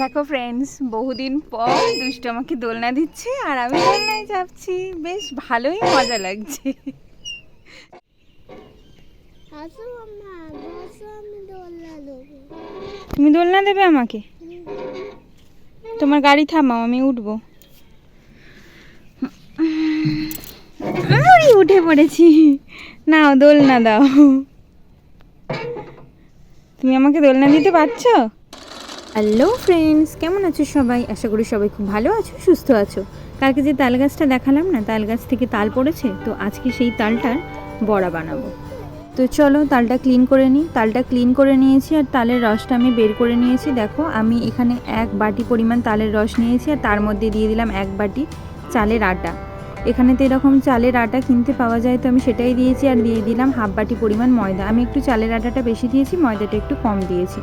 দেখো ফ্রেন্ডস বহুদিন পর দুষ্ট আমাকে দোলনা দিচ্ছে আর আমি দোলনায় যাচ্ছি। বেশ ভালোই মজা লাগছে। তুমি দোলনা দেবে আমাকে? তোমার গাড়ি থামাও আমি উঠবো। আমি উঠে পড়েছি। নাও দোলনা দাও। তুমি আমাকে দোলনা দিতে পারছ? হ্যালো ফ্রেন্ডস কেমন আছো সবাই? আশা করি সবাই খুব ভালো আছো, সুস্থ আছো। কালকে যে তাল গাছটা দেখালাম না, তাল গাছ থেকে তাল পড়েছে, তো আজকে সেই তালটার বড়া বানাবো। তো চলো তালটা ক্লিন করে নিই। তালটা ক্লিন করে নিয়েছি আর তালের রসটা আমি বের করে নিয়েছি। দেখো, আমি এখানে এক বাটি পরিমাণ তালের রস নিয়েছি আর তার মধ্যে দিয়ে দিলাম এক বাটি চালের আটা। এখানে তো এরকম চালের আটা কিনতে পাওয়া যায়, তো আমি সেটাই দিয়েছি আর দিয়ে দিলাম হাফ বাটি পরিমাণ ময়দা। আমি একটু চালের আটাটা বেশি দিয়েছি, ময়দাটা একটু কম দিয়েছি।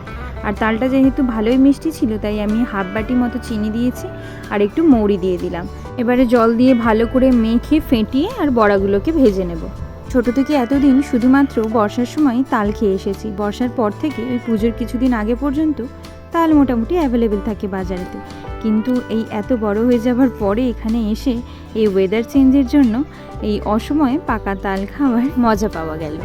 আর তালটা যেহেতু ভালোই মিষ্টি ছিল, তাই আমি হাফ বাটি মতো চিনি দিয়েছি আর একটু মৌরি দিয়ে দিলাম। এবারে জল দিয়ে ভালো করে মেখে, ফেটিয়ে আর বড়াগুলোকে ভেজে নেব। ছোট থেকে এতদিন শুধুমাত্র বর্ষার সময় তাল খেয়ে এসেছি। বর্ষার পর থেকে ওই পুজোর কিছুদিন আগে পর্যন্ত তাল মোটামুটি অ্যাভেলেবেল থাকে বাজারেতে। কিন্তু এই এত বড় হয়ে যাবার পরে এখানে এসে এই ওয়েদার চেঞ্জের জন্য এই অসময়ে পাকা তাল খাওয়ার মজা পাওয়া গেল।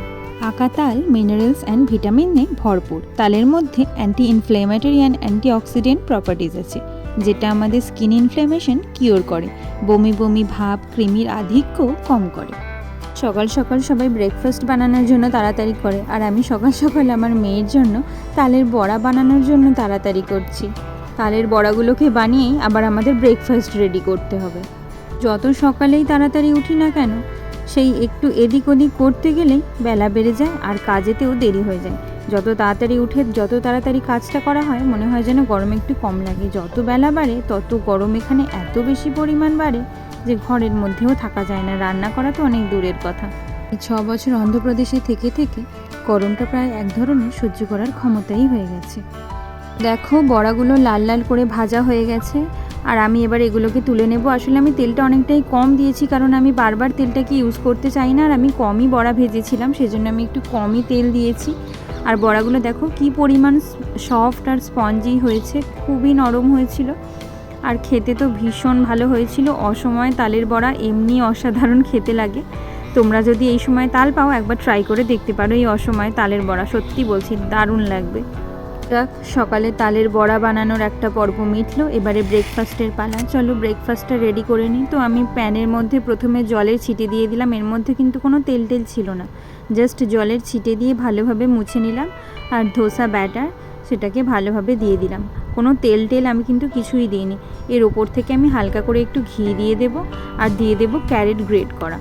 পাকা তাল মিনারেলস অ্যান্ড ভিটামিনে ভরপুর। তালের মধ্যে anti inflammatory and anti oxidant properties আছে, যেটা আমাদের স্কিন ইনফ্লেমেশন কিওর করে, বমি বমি ভাব, কৃমির আধিক্য কম করে। সকাল সকাল সবাই ব্রেকফাস্ট বানানোর জন্য তাড়াতাড়ি করে, আর আমি সকাল সকাল আমার মেয়ের জন্য তালের বড়া বানানোর জন্য তাড়াতাড়ি করছি। তালের বড়াগুলোকে বানিয়েই আবার আমাদের ব্রেকফাস্ট রেডি করতে হবে। যত সকালেই তাড়াতাড়ি উঠি না কেন, সেই একটু এদিক ওদিক করতে গেলেই বেলা বেড়ে যায় আর কাজেতেও দেরি হয়ে যায়। যত তাড়াতাড়ি উঠে, যত তাড়াতাড়ি কাজটা করা হয়, মনে হয় যেন গরম একটু কম লাগে। যত বেলা বাড়ে, তত গরম এখানে এত বেশি পরিমাণ বাড়ে যে ঘরের মধ্যেও থাকা যায় না। রান্না করা তো অনেক দূরের কথা। এই ছ বছর অন্ধ্রপ্রদেশে থেকে থেকে গরমটা প্রায় এক ধরনের সহ্য করার ক্ষমতাই হয়ে গেছে। দেখো, বড়াগুলো লাল লাল করে ভাজা হয়ে গেছে, আর আমি এবার এগুলোকে তুলে নেব। আসলে আমি তেলটা অনেকটাই কম দিয়েছি, কারণ আমি বারবার তেলটাকে ইউজ করতে চাই না, আর আমি কমই বড়া ভেজেছিলাম, সেজন্য আমি একটু কমই তেল দিয়েছি। আর বড়াগুলো দেখো, কি পরিমাণ সফট আর স্পঞ্জি হয়েছে, খুবই নরম হয়েছিল। আর খেতে তো ভীষণ ভালো হয়েছিল, অসময়ে তালের বড়া এমনি অসাধারণ খেতে লাগে। তোমরা যদি এই সময় তাল পাও, একবার ট্রাই করে দেখতে পারো, এই অসময়ে তালের বড়া, সত্যি বলছি, দারুণ লাগবে। যাক সকালে তালের বড়া বানানোর একটা পর্ব মিটলো, এবারে ব্রেকফাস্টের পালা। চলো ব্রেকফাস্টটা রেডি করে নিই। তো আমি প্যানের মধ্যে প্রথমে জলের ছিটে দিয়ে দিলাম। এর মধ্যে কিন্তু কোনো তেল টেল ছিল না। জাস্ট জলের ছিটে দিয়ে ভালোভাবে মুছে নিলাম। আর ধোসা ব্যাটার সেটাকে ভালোভাবে দিয়ে দিলাম। কোনো তেল টেল আমি কিন্তু কিছুই দিইনি। এর ওপর থেকে আমি হালকা করে একটু ঘি দিয়ে দেব। আর দিয়ে দেব ক্যারেট গ্রেট করা।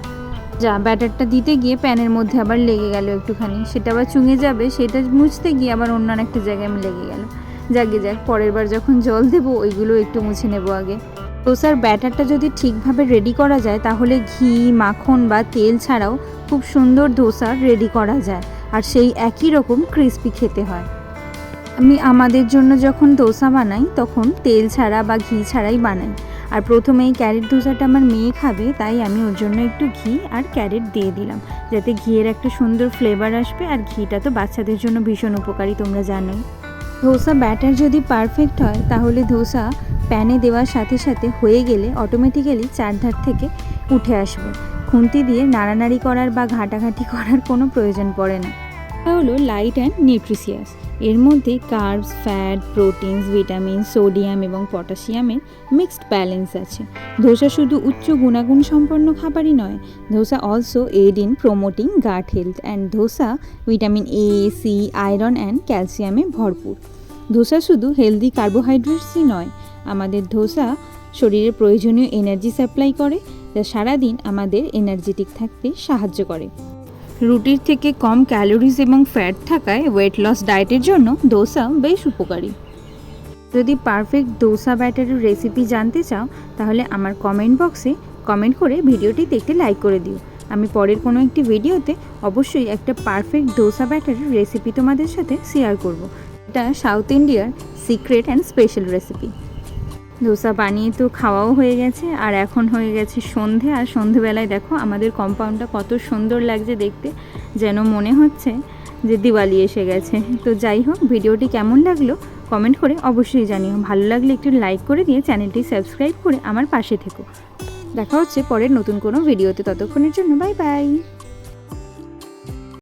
যা ব্যাটারটা দিতে গিয়ে প্যানের মধ্যে আবার লেগে গেল একটুখানি। সেটা আবার চুঙে যাবে, সেটা মুছতে গিয়ে আবার অন্য একটা জায়গায় আমি লেগে গেল যাকে যাক, পরের বার যখন জল দেবো, ওইগুলো একটু মুছে নেব আগে। ডোসার ব্যাটারটা যদি ঠিকভাবে রেডি করা যায়, তাহলে ঘি, মাখন বা তেল ছাড়াও খুব সুন্দর ধোসা রেডি করা যায়। আর সেই একই রকম ক্রিস্পি খেতে হয়। আমি আমাদের জন্য যখন দোসা বানাই, তখন তেল ছাড়া বা ঘি ছাড়াই বানাই। আর প্রথমেই ক্যারেট ধোসাটা আমার মেয়ে খাবে, তাই আমি ওর জন্য একটু ঘি আর ক্যারেট দিয়ে দিলাম। যাতে ঘিয়ের একটা সুন্দর ফ্লেভার আসবে আর ঘিটা তো বাচ্চাদের জন্য ভীষণ উপকারী, তোমরা জানোই। ধোসা ব্যাটার যদি পারফেক্ট হয়, তাহলে ধোসা প্যানে দেওয়ার সাথে সাথে হয়ে গেলে অটোমেটিক্যালি চারধার থেকে উঠে আসবে। খুন্তি দিয়ে নাড়ানাড়ি করার বা ঘাঁটাঘাঁটি করার কোনো প্রয়োজন পড়ে না। হলো লাইট অ্যান্ড নিউট্রিশিয়াস এর মধ্যে carbs fat proteins vitamin sodium এবং পটাশিয়ামের মিক্সড ব্যালেন্স আছে। ধোসা শুধু উচ্চ গুণাগুণ সম্পন্ন খাবারই নয়, dosa also aid in promoting gut health and dosa vitamin A C iron and ক্যালসিয়ামে ভরপুর। ধোসা শুধু হেলদি কার্বোহাইড্রেটসই নয়, আমাদের ধোসা শরীরে প্রয়োজনীয় এনার্জি সাপ্লাই করে, যা সারাদিন আমাদের এনার্জেটিক থাকতে সাহায্য করে। রুটির থেকে কম ক্যালোরিজ এবং ফ্যাট থাকায় ওয়েট লস ডায়েটের জন্য দোসা বেশ উপকারী। যদি পারফেক্ট দোসা ব্যাটারের রেসিপি জানতে চাও, তাহলে আমার কমেন্ট বক্সে কমেন্ট করে ভিডিওটি দেখতে লাইক করে দিও। আমি পরের কোনো একটি ভিডিওতে অবশ্যই একটা পারফেক্ট দোসা ব্যাটারের রেসিপি তোমাদের সাথে শেয়ার করব। এটা সাউথ ইন্ডিয়ার secret and special recipe dosa বানিয়ে তো খাওয়াও হয়ে গেছে, আর এখন হয়ে গেছে সন্ধে, আর সন্ধেবেলায় দেখো আমাদের কম্পাউন্ডটা কত সুন্দর লাগছে দেখতে, যেন মনে হচ্ছে যে দিওয়ালি এসে গেছে। তো যাই হোক, ভিডিওটি কেমন লাগল কমেন্ট করে অবশ্যই জানিও। ভালো লাগলে একটু লাইক করে দিয়ে চ্যানেলটি সাবস্ক্রাইব করে আমার পাশে থেকো। দেখা হচ্ছে পরের নতুন কোনো ভিডিওতে, ততক্ষণের জন্য বাই বাই।